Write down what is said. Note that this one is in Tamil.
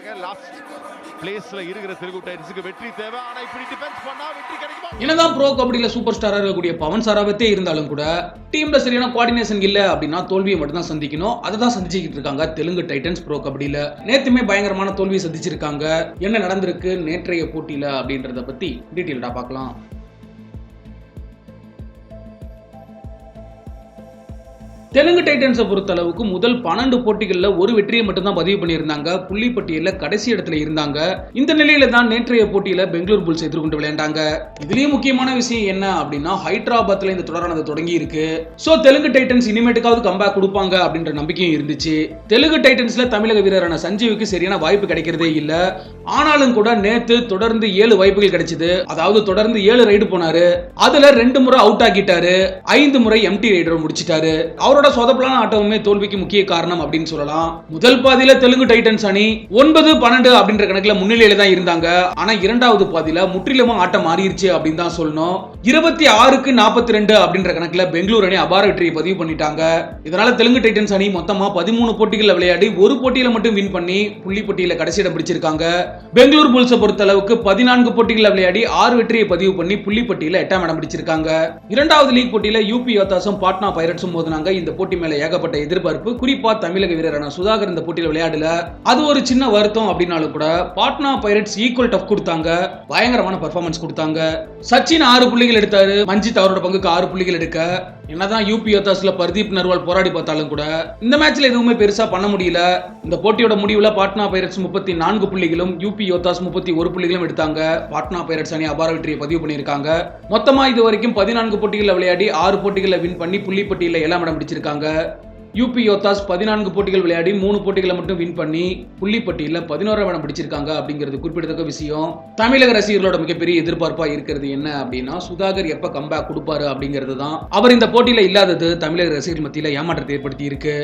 கண்டிப்பாக லாஸ்ட் பிளேஸ்ல இருக்கிற தெலுங்கு டைட்டன்ஸுக்கு வெற்றி தேவை. ஆனா இப்படி டிஃபென்ஸ் பண்ணா வெற்றி கிடைக்குமா? என்னதான் ப்ரோ கபடியில சூப்பர் ஸ்டாரா இருக்கக்கூடிய பவன் சாராவத்தே இருந்தாலும் கூட டீம்ல சரியான கோஆர்டினேஷன் இல்ல அப்படின்னா தோல்வியை மட்டும் தான் சந்திக்கணும். அதை தான் சந்திச்சுக்கிட்டு இருக்காங்க தெலுங்கு டைட்டன்ஸ் ப்ரோ கபடியில. நேத்துமே பயங்கரமான தோல்வியை சந்திச்சிருக்காங்க. என்ன நடந்திருக்கு நேற்றைய போட்டியில அப்படின்றத பத்தி டீட்டெயில்டா பார்க்கலாம். தெலுங்கு டைட்டன்ஸை பொறுத்த அளவுக்கு முதல் பன்னெண்டு போட்டிகளில் ஒரு வெற்றியை மட்டும்தான் பதிவு பண்ணியிருந்தாங்க. புள்ளி பட்டியலில் கடைசி இடத்துல இருந்தாங்க. இந்த நிலையில தான் நேற்றைய போட்டியில பெங்களூர் புல்ஸ் எதிர்கொண்டு விளையாண்டாங்க. இதுலயும் முக்கியமான விஷயம் என்ன அப்படின்னா ஹைதராபாத்ல இந்த தொடரானது தொடங்கி இருக்கு சோ தெலுங்கு டைட்டன்ஸ் இனிமேட்டுக்காவது கம்பேக் கொடுப்பாங்க அப்படின்ற நம்பிக்கையும் இருந்துச்சு. தெலுங்கு டைட்டன்ஸ்ல தமிழக வீரரான சஞ்சீவுக்கு சரியான வாய்ப்பு கிடைக்கிறதே இல்ல. ஆனாலும் கூட நேத்து தொடர்ந்து ஏழு வாய்ப்புகள் கிடைச்சது. அதாவது தொடர்ந்து ஏழு ரைடு போனாரு. அதுல ரெண்டு முறை அவுட் ஆகிட்டாரு ஐந்து முறை எம்டி ரைடர் முடிச்சிட்டாரு. அவரோட சொதப்பலான ஆட்டமுமே தோல்விக்கு முக்கிய காரணம் அப்படின்னு சொல்லலாம். முதல் பாதியில தெலுங்கு டைட்டன்ஸ் அணி ஒன்பது பன்னெண்டு அப்படின்ற கணக்குல முன்னிலையில தான் இருந்தாங்க. ஆனா இரண்டாவது பாதியில முற்றிலுமா ஆட்டம் மாறிடுச்சு அப்படின்னு தான் சொல்லணும். இருபத்தி ஆறுக்கு நாற்பத்தி ரெண்டு அப்படின்ற கணக்குல பெங்களூர் அணி அபார வெற்றியை பதிவு பண்ணிட்டாங்க. இதனால தெலுங்கு டைட்டன்ஸ் அணி மொத்தமா பதிமூணு போட்டிகளில் விளையாடி ஒரு போட்டியில மட்டும் வின் பண்ணி புள்ளி போட்டியில கடைசி இடம் பிடிச்சிருக்காங்க. பெங்களூர் புல்ஸை பொறுத்த அளவுக்கு பதினான்கு போட்டிகளில் விளையாடி ஆறு வெற்றியை பதிவு பண்ணி புள்ளி பட்டியல எட்டாம் இடம் பிடிச்சிருக்காங்க. இரண்டாவது லீக் போட்டியில யூபி யோத்தாஸும் பாட்னா பைரட்ஸும் மோதினாங்க. இந்த போட்டி மேல ஏகப்பட்ட எதிர்பார்ப்பு. குறிப்பா தமிழக வீரரான சுதாகர் இந்த போட்டியில விளையாடல. அது ஒரு சின்ன வருத்தம் அப்படின்னாலும் கூட பாட்னா பைரட்ஸ் ஈக்குவல் டஃப் கொடுத்தாங்க. பயங்கரமான பர்ஃபார்மன்ஸ் கொடுத்தாங்க. சச்சின் ஆறு புள்ளிகள் எடுத்தாரு. மஞ்சித் அவரோட பங்குக்கு ஆறு புள்ளிகள் எடுக்க. என்னதான் யூபி யோத்தாஸ்ல பர்தீப் நர்வால் போராடி பார்த்தாலும் கூட இந்த மேட்ச்ல எதுவுமே பெருசா பண்ண முடியல. இந்த போட்டியோட முடிவுல பாட்னா பைரட்ஸ் முப்பத்தி நான்கு புள்ளிகளும் யூபி யோத்தாஸ் முப்பத்தி ஒரு புள்ளிகளும் எடுத்தாங்க. பாட்னா பைரட்ஸ் அணி அபார வெற்றியை பதிவு பண்ணியிருக்காங்க. மொத்தமா இது வரைக்கும் பதினான்கு போட்டிகளில் விளையாடி ஆறு போட்டிகளில் வின் பண்ணி புள்ளி பட்டியலில் ஏழாம் இடம் பிடிச்சிருக்காங்க. யூபி யோத்தாஸ் பதினான்கு போட்டிகள் விளையாடி மூணு போட்டிகளை மட்டும் வின் பண்ணி புள்ளிப்பட்டியில் பதினோராம் இடம் பிடிச்சிருக்காங்க அப்படிங்கிறது குறிப்பிடத்தக்க விஷயம். தமிழக ரசிகர்களோட மிகப்பெரிய எதிர்பார்ப்பா இருக்கிறது என்ன அப்படின்னா சுதாகர் எப்ப கம்பேக் கொடுப்பாரு அப்படிங்கிறது தான். அவர் இந்த போட்டியில இல்லாதது தமிழக ரசிகர்கள் மத்தியில ஏமாற்றத்தை ஏற்படுத்தி இருக்கு